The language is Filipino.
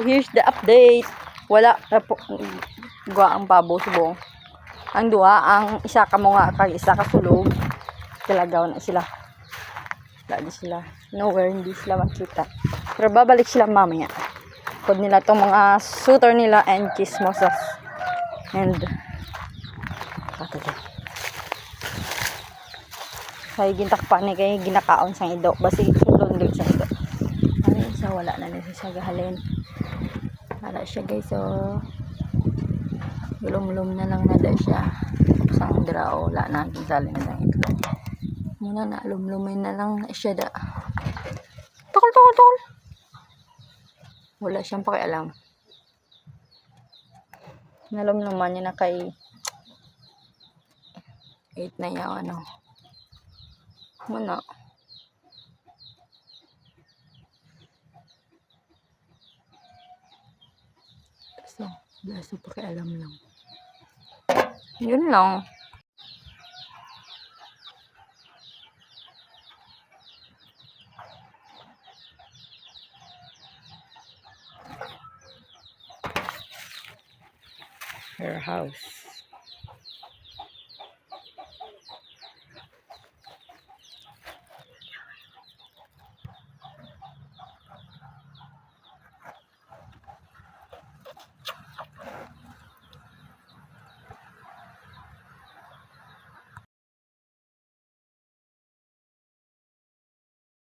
Here's the update. Wala na po gwa ang babo subong. Ang duha, ang isa ka mo nga kag isa ka sulog. Talagaw na sila. Wala sila. Nowhere, hindi sila makita. Pero babalik sila mamaya. Kod nila tong mga suitor nila and chismosas. And patay. Kaya gintakpan ni kay ginakaon sang ido. Basi sulong sa ido. Ano isa wala na nila siya gahalin. Wala siya guys. So, gulong-lum na lang na daw siya. Tapos ang drao, wala na. Ginsalin na lang itlog. Muna na, lumlumin na lang na siya da. Tukol, tukol, tukol. Wala siyang pakialam. Nalumluman niya na kay 8 na yung ano. Muna. So, wala sa pakialam lang. Yun lang. Her house.